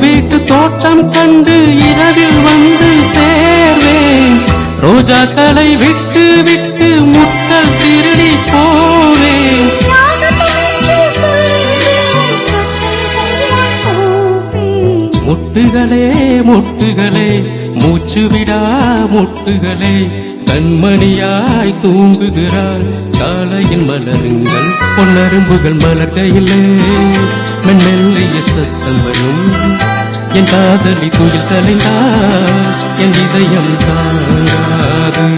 வீட்டு தோட்டம் கண்டு இரவில் வந்து சேர்வேன். ரோஜா தலை விட்டு விட்டு முட்கள் திருடி போவேன். முட்டுகளே முட்டுகளே மூச்சு விடா முட்டுகளே. கண்மணியாய் தூங்குகிறாள் காலையின் மலருங்கள். பொன்னரும்புகள் மலர்கையிலே. மென்மெல்லைய சத்தம் வரும் என் காதலி துயில் கலைந்தால் என் இதயம் தாங்காது